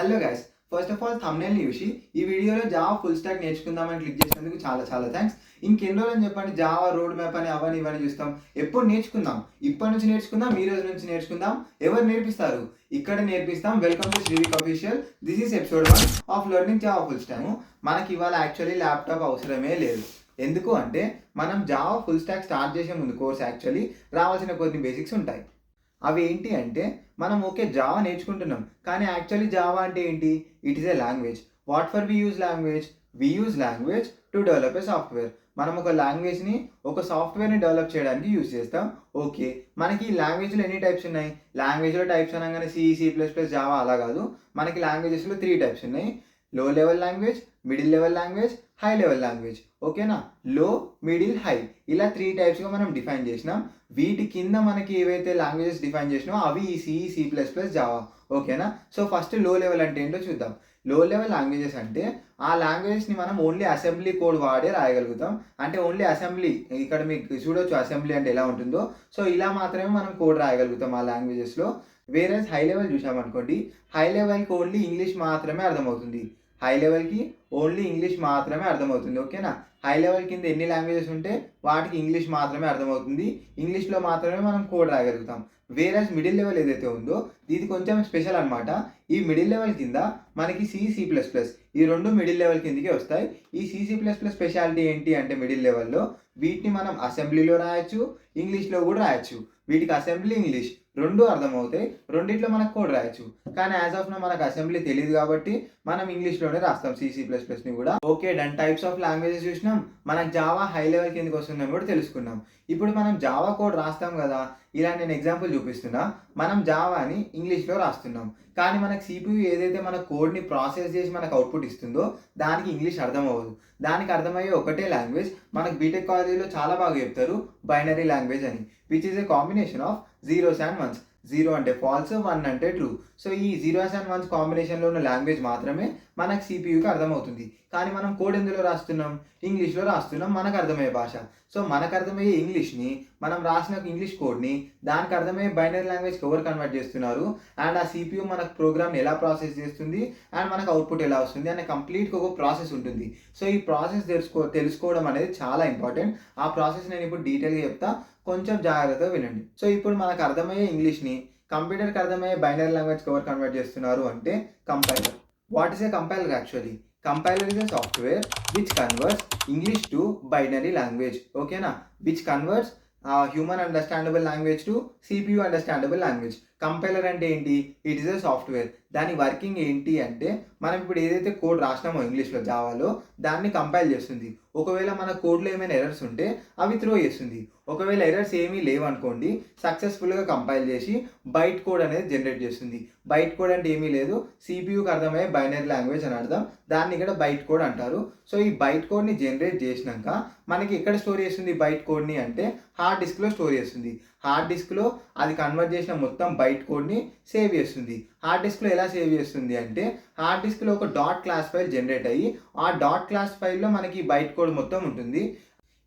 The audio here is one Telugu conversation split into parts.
Hello guys first of all థమ్నేల్ని చూసి ఈ వీడియోలో జావా ఫుల్ స్టాక్ నేర్చుకుందామని క్లిక్ చేసినందుకు చాలా చాలా థ్యాంక్స్ ఇంకెన్ని రోజులు చెప్పండి జావా రోడ్ మ్యాప్ అని అవన్నీ ఇవన్నీ చూస్తాం. ఎప్పుడు నేర్చుకుందాం? ఇప్పటి నుంచి నేర్చుకుందాం? ఈ రోజు నుంచి నేర్చుకుందాం? ఎవరు నేర్పిస్తారు? ఇక్కడ నేర్పిస్తాం. Welcome to Srivik official this is episode one of learning Java full stack మనకి ఇవాళ యాక్చువల్లీ ల్యాప్టాప్ అవసరమే లేదు. ఎందుకు అంటే మనం జావా ఫుల్ స్టాక్ స్టార్ట్ చేసే ముందు కోర్స్ యాక్చువల్లీ రావాల్సిన కొన్ని బేసిక్స్ ఉంటాయి. అవి ఏంటి అంటే మనం ఓకే జావా నేర్చుకుంటున్నాం కానీ యాక్చువల్లీ జావా అంటే ఏంటి? It is a language what for we use language we use language to develop a software మనం ఒక లాంగ్వేజ్ని ఒక సాఫ్ట్వేర్ని డెవలప్ చేయడానికి యూజ్ చేస్తాం. ఓకే మనకి ఈ లాంగ్వేజ్లో ఎన్ని టైప్స్ ఉన్నాయి? లాంగ్వేజ్లో టైప్స్ అనగానే C C plus plus Java అలా కాదు. మనకి లాంగ్వేజెస్లో త్రీ టైప్స్ ఉన్నాయి. Low level language middle level language high level language ఓకేనా లో మిడిల్ హై ఇలా త్రీ టైప్స్గా మనం డిఫైన్ చేసినాం. వీటి కింద మనకి ఏవైతే లాంగ్వేజెస్ డిఫైన్ చేసినామో అవి ఈ C C plus plus Java ఓకేనా సో ఫస్ట్లో లెవెల్ అంటే ఏంటో చూద్దాం. లో లెవెల్ లాంగ్వేజెస్ అంటే ఆ లాంగ్వేజెస్ని మనం ఓన్లీ అసెంబ్లీ కోడ్ వాడే రాయగలుగుతాం. అంటే ఓన్లీ అసెంబ్లీ ఇక్కడ మీకు చూడొచ్చు అసెంబ్లీ అంటే ఎలా ఉంటుందో. సో ఇలా మాత్రమే మనం కోడ్ రాయగలుగుతాం ఆ లాంగ్వేజెస్లో వేరే హై లెవెల్ చూసామనుకోండి హై లెవెల్కి ఓన్లీ ఇంగ్లీష్ మాత్రమే అర్థమవుతుంది. హై లెవెల్కి ఓన్లీ ఇంగ్లీష్ మాత్రమే అర్థమవుతుంది ఓకేనా హై లెవెల్ కింద ఎన్ని లాంగ్వేజెస్ ఉంటే వాటికి ఇంగ్లీష్ మాత్రమే అర్థమవుతుంది. ఇంగ్లీష్లో మాత్రమే మనం కోడ్ రాగలుగుతాం వేరే మిడిల్ లెవెల్ ఏదైతే ఉందో ఇది కొంచెం స్పెషల్ అనమాట ఈ మిడిల్ లెవెల్ కింద మనకి సిసి ప్లస్ ప్లస్ ఈ రెండు మిడిల్ లెవెల్ కిందకే వస్తాయి. ఈ సిసి ప్లస్ ప్లస్ స్పెషాలిటీ ఏంటి అంటే మిడిల్ లెవెల్లో వీటిని మనం అసెంబ్లీలో రాయొచ్చు ఇంగ్లీష్లో కూడా రాయొచ్చు. వీటికి అసెంబ్లీ ఇంగ్లీష్ రెండు అర్థమవుతాయి. రెండిట్లో మనకు కోడ్ రాయొచ్చు. కానీ యాజ్ ఆఫ్ నా మనకు అసెంబ్లీ తెలియదు కాబట్టి మనం ఇంగ్లీష్లోనే రాస్తాం సిసి ప్లస్ ప్లస్ని కూడా. Okay done types of languages చూసినాం. మనకు జావా హై లెవెల్ కిందకి వస్తుందని కూడా తెలుసుకున్నాం. ఇప్పుడు మనం జావా కోడ్ రాస్తాం కదా ఇలా నేను ఎగ్జాంపుల్ చూపిస్తున్నా. మనం జావాని ఇంగ్లీష్లో రాస్తున్నాం. కానీ మనకు సిపియు ఏదైతే మన కోడ్ని ప్రాసెస్ చేసి మనకు అవుట్పుట్ ఇస్తుందో దానికి ఇంగ్లీష్ అర్థం అవ్వదు. దానికి అర్థమయ్యే ఒకటే లాంగ్వేజ్ మనకు బీటెక్ కాలేజీలో చాలా బాగా చెప్తారు బైనరీ లాంగ్వేజ్ అని which is a combination of zeros and ones zero అంటే ఫాల్స్ వన్ అంటే ట్రూ సో ఈ జీరోస్ అండ్ వన్స్ కాంబినేషన్లో ఉన్న లాంగ్వేజ్ మాత్రమే మనకు సిపియుకి అర్థమవుతుంది. కానీ మనం కోడ్ ఎందులో రాస్తున్నాం? ఇంగ్లీష్లో రాస్తున్నాం. మనకు అర్థమయ్యే భాష. సో మనకు అర్థమయ్యే ఇంగ్లీష్ని మనం రాసిన ఇంగ్లీష్ కోడ్ని దానికి అర్థమయ్యే బైనరీ లాంగ్వేజ్కి ఎవరు కన్వర్ట్ చేస్తున్నారు? అండ్ ఆ సిపియు మనకు ప్రోగ్రామ్ని ఎలా ప్రాసెస్ చేస్తుంది? అండ్ మనకు అవుట్పుట్ ఎలా వస్తుంది? అనే కంప్లీట్గా ఒక ప్రాసెస్ ఉంటుంది. సో ఈ ప్రాసెస్ తెలుసుకో తెలుసుకోవడం అనేది చాలా ఇంపార్టెంట్ ఆ ప్రాసెస్ నేను ఇప్పుడు డీటెయిల్గా చెప్తా. కొంచెం జాగ్రత్తగా వినండి. సో ఇప్పుడు మనకు అర్థమయ్యే ఇంగ్లీష్ని కంప్యూటర్కి అర్థమయ్యే బైనరీ లాంగ్వేజ్కి ఎవరు కన్వర్ట్ చేస్తున్నారు అంటే compiler what is a compiler actually compiler is a software which converts English to binary language ఓకేనా which converts human understandable language to CPU understandable language compiler అంటే ఏంటి? ఇట్ ఈస్ అ సాఫ్ట్వేర్ దాని వర్కింగ్ ఏంటి అంటే మనం ఇప్పుడు ఏదైతే కోడ్ రాసినామో ఇంగ్లీష్లో జావాలో దాన్ని కంపైల్ చేస్తుంది. ఒకవేళ మన కోడ్లో ఏమైనా ఎర్రర్స్ ఉంటే అవి త్రో చేస్తుంది. ఒకవేళ ఎర్రర్స్ ఏమీ లేవనుకోండి సక్సెస్ఫుల్గా కంపైల్ చేసి బైట్ కోడ్ అనేది జనరేట్ చేస్తుంది. బైట్ కోడ్ అంటే ఏమీ లేదు. సిపియూకి అర్థమయ్యే బైనరీ లాంగ్వేజ్ అని అర్థం. దాన్ని ఇక్కడ బైట్ కోడ్ అంటారు. సో ఈ బైట్ కోడ్ని జనరేట్ చేసినాక మనకి ఎక్కడ స్టోర్ చేస్తుంది బైట్ కోడ్ని అంటే హార్డ్ డిస్క్లో స్టోర్ చేస్తుంది. హార్డ్ డిస్క్లో అది కన్వర్ట్ చేసిన మొత్తం బైట్ కోడ్ని సేవ్ చేస్తుంది. హార్డ్ డిస్క్లో ఎలా సేవ్ చేస్తుంది అంటే హార్డ్ డిస్క్లో ఒక డాట్ క్లాస్ ఫైల్ జనరేట్ అయ్యి ఆ డాట్ క్లాస్ ఫైల్లో మనకి బైట్ కోడ్ మొత్తం ఉంటుంది.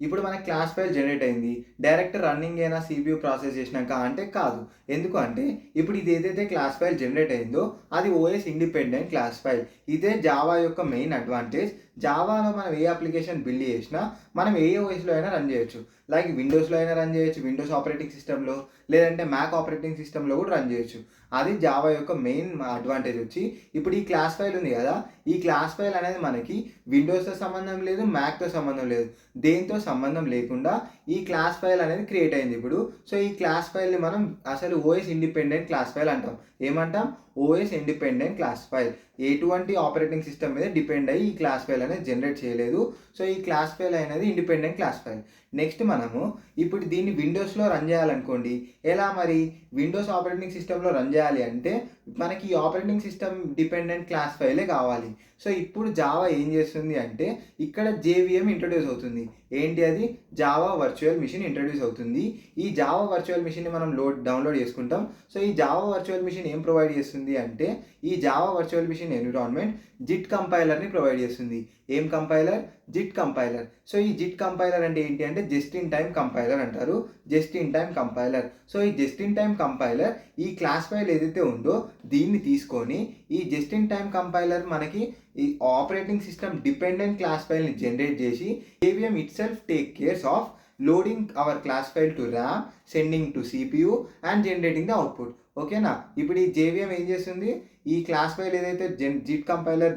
ఇప్పుడు మనకి క్లాస్ ఫైల్ జనరేట్ అయింది. డైరెక్ట్ రన్నింగ్ అయినా సిపియూ ప్రాసెస్ చేసినాక అంటే కాదు. ఎందుకు అంటే ఇప్పుడు ఇది ఏదైతే క్లాస్ ఫైల్ జనరేట్ అయిందో అది ఓఎస్ ఇండిపెండెంట్ క్లాస్ ఫైల్. ఇదే జావా యొక్క మెయిన్ అడ్వాంటేజ్. జావాలో మనం ఏ అప్లికేషన్ బిల్డ్ చేసినా మనం ఏ ఓఎస్లో అయినా రన్ చేయొచ్చు. లైక్ విండోస్లో అయినా రన్ చేయొచ్చు విండోస్ ఆపరేటింగ్ సిస్టంలో లేదంటే మ్యాక్ ఆపరేటింగ్ సిస్టంలో కూడా రన్ చేయొచ్చు. అది జావా యొక్క మెయిన్ అడ్వాంటేజ్ వచ్చి ఇప్పుడు ఈ క్లాస్ ఫైల్ ఉంది కదా ఈ క్లాస్ ఫైల్ అనేది మనకి విండోస్తో సంబంధం లేదు మ్యాక్తో సంబంధం లేదు. దేంతో సంబంధం లేకుండా ఈ క్లాస్ ఫైల్ అనేది క్రియేట్ అయింది ఇప్పుడు. సో ఈ క్లాస్ ఫైల్ని మనం అసలు ఓఎస్ ఇండిపెండెంట్ క్లాస్ ఫైల్ అంటాం. ఏమంటాం? ఓఎస్ ఇండిపెండెంట్ క్లాస్ ఫైల్ ఎటువంటి ఆపరేటింగ్ సిస్టమ్ మీద డిపెండ్ అయ్యి ఈ క్లాస్ ఫైల్ అనేది జనరేట్ చేయలేదు. సో ఈ క్లాస్ ఫైల్ అనేది ఇండిపెండెంట్ క్లాస్ ఫైల్ నెక్స్ట్ మనము ఇప్పుడు దీన్ని విండోస్లో రన్ చేయాలనుకోండి. ఎలా మరి? విండోస్ ఆపరేటింగ్ సిస్టంలో రన్ చేయాలి అంటే మనకి ఈ ఆపరేటింగ్ సిస్టమ్ డిపెండెంట్ క్లాస్ ఫైలే కావాలి. సో ఇప్పుడు జావా ఏం చేస్తుంది అంటే ఇక్కడ జేవిఎం ఇంట్రడ్యూస్ అవుతుంది. ఏంటి అది? జావా వర్చువల్ మిషన్ ఇంట్రడ్యూస్ అవుతుంది. ఈ జావా వర్చువల్ మిషన్ని మనం లోడ్ డౌన్లోడ్ చేసుకుంటాం. సో ఈ జావా వర్చువల్ మిషన్ ఏం ప్రొవైడ్ చేస్తుంది అంటే ఈ Java virtual machine environment JIT కంపైలర్ని provide చేస్తుంది. ఏం కంపైలర్ జిట్ కంపైలర్ సో ఈ జిట్ కంపైలర్ అంటే ఏంటి అంటే జస్ట్ ఇన్ టైం కంపైలర్ అంటారు. Just in time compiler so ఈ జస్ట్ ఇన్ టైం కంపైలర్ ఈ క్లాస్ ఫైల్ ఏదైతే ఉందో దీన్ని తీసుకొని ఈ జస్ట్ ఇన్ టైమ్ కంపైలర్ మనకి ఈ ఆపరేటింగ్ సిస్టమ్ డిపెండెంట్ క్లాస్ ఫైల్ని జనరేట్ చేసి JVM itself take cares of loading our class file to RAM sending to CPU and generating the output ఓకేనా ఇప్పుడు ఈ జేవిఎం ఏం చేస్తుంది? ఈ క్లాస్ ఫైల్ ఏదైతే జెన్ జిట్ కంపైలర్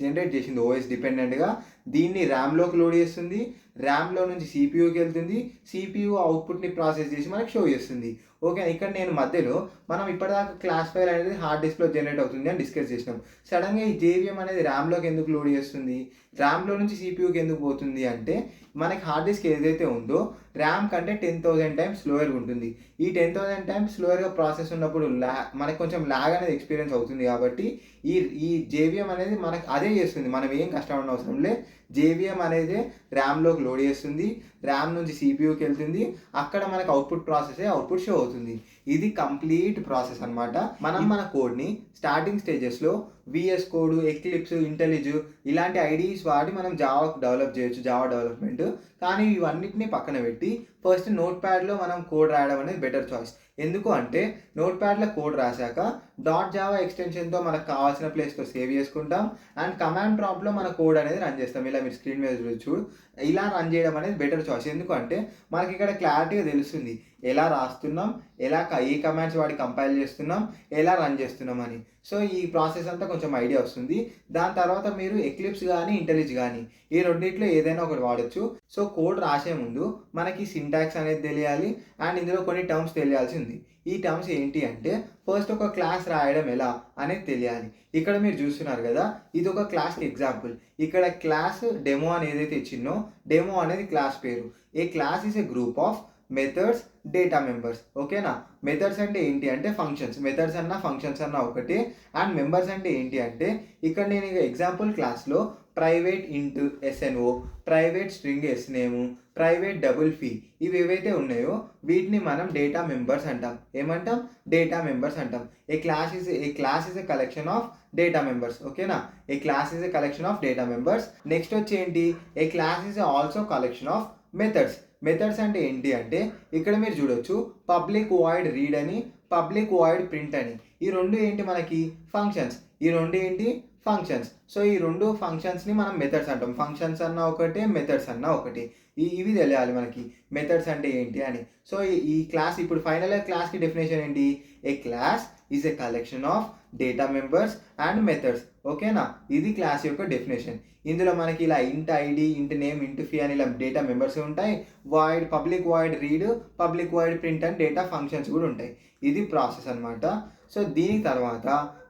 జనరేట్ చేసింది ఓఎస్ డిపెండెంట్గా దీన్ని ర్యామ్లోకి లోడ్ చేస్తుంది. ర్యామ్లో నుంచి సిపియూకి వెళ్తుంది. సిపియు అవుట్పుట్ని ప్రాసెస్ చేసి మనకి షో చేస్తుంది. ఓకే ఇక్కడ నేను మధ్యలో మనం ఇప్పటిదాకా క్లాస్ ఫైల్ అనేది హార్డ్ డిస్క్లో జనరేట్ అవుతుంది అని డిస్కస్ చేసినాం. సడన్గా ఈ జేవిఎం అనేది ర్యామ్లోకి ఎందుకు లోడ్ చేస్తుంది? ర్యామ్లో నుంచి సిపియూకి ఎందుకు పోతుంది అంటే మనకి హార్డ్ డిస్క్ ఏదైతే ఉందో ర్యామ్ కంటే టెన్ థౌసండ్ టైమ్స్ స్లోయర్గా ఉంటుంది. ఈ టెన్ థౌసండ్ టైమ్స్ స్లోయర్గా ప్రాసెస్ ఉన్నప్పుడు ల్యా మనకు కొంచెం ల్యాగ్ అనేది ఎక్స్పీరియన్స్ అవుతుంది కాబట్టి ఈ ఈ జేవిఎం అనేది మనకి అదే చేస్తుంది. మనం ఏం కష్టపడిన అవసరం లే. జేవిఎం అనేది ర్యామ్లోకి లోడ్ చేస్తుంది ర్యామ్ నుంచి సిపియూకి వెళ్తుంది అక్కడ మనకు అవుట్పుట్ ప్రాసెస్ అవుట్పుట్ షో అవుతుంది. ఇది కంప్లీట్ ప్రాసెస్ అన్నమాట. మనం మన కోడ్ని స్టార్టింగ్ స్టేజెస్లో విఎస్ కోడ్ ఎక్లిప్స్ ఇంటెలిజ్ ఇలాంటి ఐడీస్ వాడి మనం జావా డెవలప్ చేయొచ్చు జావా డెవలప్మెంట్. కానీ ఇవన్నిటిని పక్కన పెట్టి ఫస్ట్ నోట్ ప్యాడ్లో మనం కోడ్ రాయడం అనేది బెటర్ చాయిస్. ఎందుకు అంటే నోట్ ప్యాడ్లో కోడ్ రాశాక డాట్ జావా ఎక్స్టెన్షన్తో మనకు కావాల్సిన ప్లేస్లో సేవ్ చేసుకుంటాం. అండ్ కమాండ్ ప్రాంప్ట్లో మన కోడ్ అనేది రన్ చేస్తాం. ఇలా మీరు స్క్రీన్ మీద చూడొచ్చు చూడు. ఇలా రన్ చేయడం అనేది బెటర్ చాయిస్ ఎందుకంటే మనకి ఇక్కడ క్లారిటీగా తెలుస్తుంది. ఎలా రాస్తున్నాం ఎలా క- ఏ కమాండ్స్ వాడి కంపైల్ చేస్తున్నాం ఎలా రన్ చేస్తున్నాం అని. సో ఈ ప్రాసెస్ అంతా కొంచెం ఐడియా వస్తుంది. దాని తర్వాత మీరు ఎక్లిప్స్ కానీ ఇంటెలిజ్ కానీ ఈ రెండింటిలో ఏదైనా ఒకటి వాడచ్చు. సో కోడ్ రాసే ముందు మనకి సింటాక్స్ అనేది తెలియాలి అండ్ ఇందులో కొన్ని టర్మ్స్ తెలియాల్సి ఉంది ఈ టర్మ్స్ ఏంటి అంటే ఫస్ట్ ఒక క్లాస్ రాయడం ఎలా అనేది తెలియాలి. ఇక్కడ మీరు చూస్తున్నారు కదా ఇది ఒక క్లాస్ ఎగ్జాంపుల్ ఇక్కడ క్లాస్ డెమో అని ఏదైతే ఇచ్చిందో డెమో అనేది క్లాస్ పేరు. A class is a group of methods data members ఓకేనా మెథడ్స్ అంటే ఏంటి అంటే ఫంక్షన్స్ మెథడ్స్ అన్న ఫంక్షన్స్ అన్న ఒకటి. అండ్ మెంబర్స్ అంటే ఏంటి అంటే ఇక్కడ నేను ఇక ఎగ్జాంపుల్ క్లాస్లో private int S N O private string S name private double fee ఇవి ఏవైతే ఉన్నాయో వీటిని మనం డేటా మెంబర్స్ అంటాం. ఏమంటాం? డేటా మెంబర్స్ అంటాం. A class is a class is a collection of data members ఓకేనా a class is a collection of data members next వచ్చి ఏంటి a class is also collection of methods methods అంటే ఏంటి అంటే ఇక్కడ మీరు చూడొచ్చు పబ్లిక్ వాయిడ్ రీడ్ అని పబ్లిక్ వాయిడ్ ప్రింట్ అని. ఈ రెండు ఏంటి మనకి? ఫంక్షన్స్ ఈ రెండు ఏంటి? ఫంక్షన్స్ సో ఈ రెండు ఫంక్షన్స్ని మనం మెథడ్స్ అంటాం. ఫంక్షన్స్ అన్న ఒకటే మెథడ్స్ అన్న ఒకటి. ఈ ఇవి తెలియాలి మనకి. మెథడ్స్ అంటే ఏంటి అని. సో ఈ- ఈ క్లాస్ ఇప్పుడు ఫైనల్ క్లాస్కి డెఫినేషన్ ఏంటి? A class is a collection of data members and methods ఓకేనా? ఇది క్లాస్ యొక్క డెఫినేషన్ ఇందులో మనకి ఇలా ఇంట్ ఐడి ఇంట్ నేమ్ ఇంట్ ఫీ అని ఇలా డేటా మెంబర్స్ ఉంటాయి. Void public void read public void print and data functions కూడా ఉంటాయి. ఇది ప్రాసెస్ అన్నమాట. సో దీని తర్వాత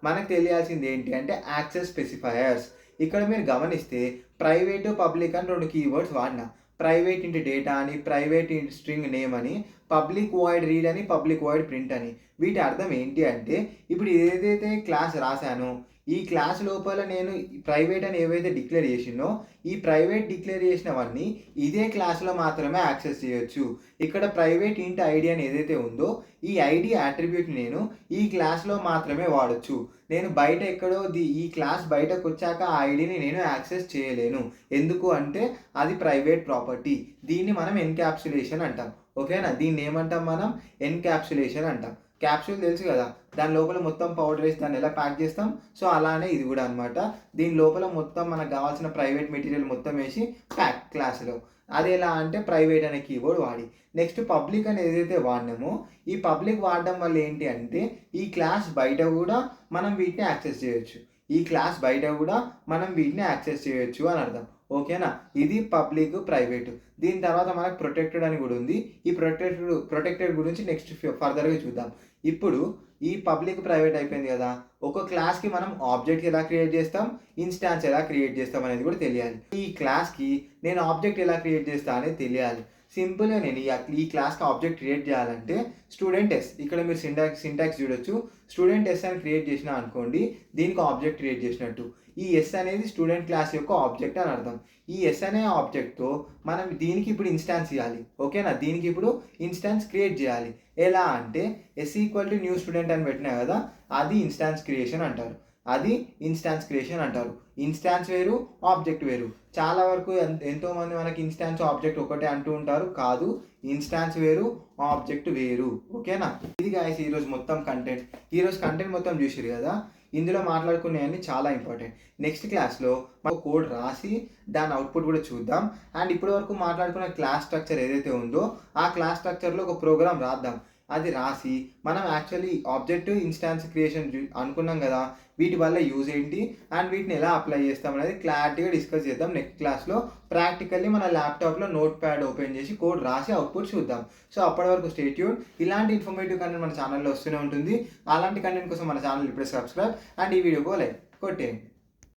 మనకు తెలియాల్సింది ఏంటి అంటే యాక్సెస్ స్పెసిఫైయర్స్ ఇక్కడ మీరు గమనిస్తే ప్రైవేటు పబ్లిక్ అని రెండు కీవర్డ్స్ వాడినా. ప్రైవేట్ ఇంటి డేటా అని ప్రైవేట్ ఇంటి స్ట్రింగ్ నేమ్ అని పబ్లిక్ వాయిడ్ రీడ్ అని పబ్లిక్ వాయిడ్ ప్రింట్ అని. వీటి అర్థం ఏంటి అంటే ఇప్పుడు ఏదైతే క్లాస్ రాశానో ఈ క్లాస్ లోపల నేను ప్రైవేట్ అని ఏవైతే డిక్లేర్ చేసినో ఈ ప్రైవేట్ డిక్లేర్ చేసినవన్నీ ఇదే క్లాస్లో మాత్రమే యాక్సెస్ చేయొచ్చు. ఇక్కడ ప్రైవేట్ ఇంటి ఐడి అని ఏదైతే ఉందో ఈ ఐడి అట్రిబ్యూట్ నేను ఈ క్లాస్లో మాత్రమే వాడచ్చు. నేను బయట ఎక్కడో ది ఈ క్లాస్ బయటకు వచ్చాక ఆ ఐడిని నేను యాక్సెస్ చేయలేను. ఎందుకు అంటే అది ప్రైవేట్ ప్రాపర్టీ. దీన్ని మనం ఎన్క్యాప్సులేషన్ అంటాం. ఓకేనా? దీన్ని ఏమంటాం మనం? ఎన్క్యాప్సులేషన్ అంటాం. క్యాప్సూల్ తెలుసు కదా? దాని లోపల మొత్తం పౌడర్ వేసి దాన్ని ఎలా ప్యాక్ చేస్తాం? సో అలానే ఇది కూడా అనమాట దీని లోపల మొత్తం మనకు కావాల్సిన ప్రైవేట్ మెటీరియల్ మొత్తం వేసి ప్యాక్ క్లాస్లో అది ఎలా అంటే ప్రైవేట్ అనే కీబోర్డ్ వాడి. నెక్స్ట్ పబ్లిక్ అని ఏదైతే వాడినామో ఈ పబ్లిక్ వాడడం వల్ల ఏంటి అంటే ఈ క్లాస్ బయట కూడా మనం వీటిని యాక్సెస్ చేయొచ్చు. ఈ క్లాస్ బయట కూడా మనం వీటిని యాక్సెస్ చేయొచ్చు అని అర్థం. ఓకేనా? ఇది పబ్లిక్ ప్రైవేట్. దీని తర్వాత మనకు ప్రొటెక్టెడ్ అని కూడా ఉంది. ఈ ప్రొటెక్టెడ్ ప్రొటెక్టెడ్ గురించి నెక్స్ట్ ఫర్దర్గా చూద్దాం. ఇప్పుడు ఈ పబ్లిక్ ప్రైవేట్ అయిపోయింది కదా ఒక క్లాస్కి మనం ఆబ్జెక్ట్ ఎలా క్రియేట్ చేస్తాం? ఇన్స్టాన్స్ ఎలా క్రియేట్ చేస్తాం అనేది కూడా తెలియాలి. ఈ క్లాస్కి నేను ఆబ్జెక్ట్ ఎలా క్రియేట్ చేస్తా అనేది తెలియాలి. సింపుల్గా నేను ఈ ఈ క్లాస్కి ఆబ్జెక్ట్ క్రియేట్ చేయాలంటే స్టూడెంట్ ఎస్ ఇక్కడ మీరు సింటాక్స్ సింటాక్స్ చూడొచ్చు. స్టూడెంట్ ఎస్ అని క్రియేట్ చేసిన అనుకోండి దీనికి ఆబ్జెక్ట్ క్రియేట్ చేసినట్టు. ఈ ఎస్ అనేది స్టూడెంట్ క్లాస్ యొక్క ఆబ్జెక్ట్ అని అర్థం. ఈ ఎస్ అనే ఆబ్జెక్ట్తో మనం దీనికి ఇప్పుడు ఇన్స్టాన్స్ ఇవ్వాలి. ఓకేనా దీనికి ఇప్పుడు ఇన్స్టాన్స్ క్రియేట్ చేయాలి. ఎలా అంటే S equal to new student అని పెట్టినా కదా అది ఇన్స్టాన్స్ క్రియేషన్ అంటారు. అది ఇన్స్టాన్స్ క్రియేషన్ అంటారు. ఇన్స్టాన్స్ వేరు ఆబ్జెక్ట్ వేరు. చాలా వరకు ఎంతోమంది మనకి ఇన్స్టాన్స్ ఆబ్జెక్ట్ ఒకటే అంటూ ఉంటారు. కాదు ఇన్స్టాన్స్ వేరు ఆబ్జెక్ట్ వేరు. ఓకేనా? ఇది గాయస్ ఈరోజు మొత్తం కంటెంట్ ఈరోజు కంటెంట్ మొత్తం చూసిరు కదా? ఇందులో మాట్లాడుకునేవన్నీ చాలా ఇంపార్టెంట్ నెక్స్ట్ క్లాస్లో మనం కోడ్ రాసి దాని అవుట్పుట్ కూడా చూద్దాం. అండ్ ఇప్పటి వరకు మాట్లాడుకున్న క్లాస్ స్ట్రక్చర్ ఏదైతే ఉందో ఆ క్లాస్ స్ట్రక్చర్లో ఒక ప్రోగ్రామ్ రాద్దాం. అది రాసి మనం యాక్చువల్లీ ఆబ్జెక్ట్ ఇన్స్టాన్స్ క్రియేషన్ అనుకున్నాం కదా వీటి వల్ల యూజ్ ఏంటి అండ్ వీటిని ఎలా అప్లై చేస్తాం అనేది క్లారిటీగా డిస్కస్ చేద్దాం నెక్స్ట్ క్లాస్లో ప్రాక్టికల్లీ మన ల్యాప్టాప్లో నోట్ ప్యాడ్ ఓపెన్ చేసి కోడ్ రాసి అవుట్పుట్ చూద్దాం. సో అప్పటి వరకు స్టేట్యూడ్ ఇలాంటి ఇన్ఫర్మేటివ్ కంటెంట్ మన ఛానల్లో వస్తూనే ఉంటుంది. అలాంటి కంటెంట్ కోసం మన ఛానల్ ఇప్పుడే సబ్స్క్రైబ్ అండ్ ఈ వీడియోకో లైక్ కొట్టేయండి.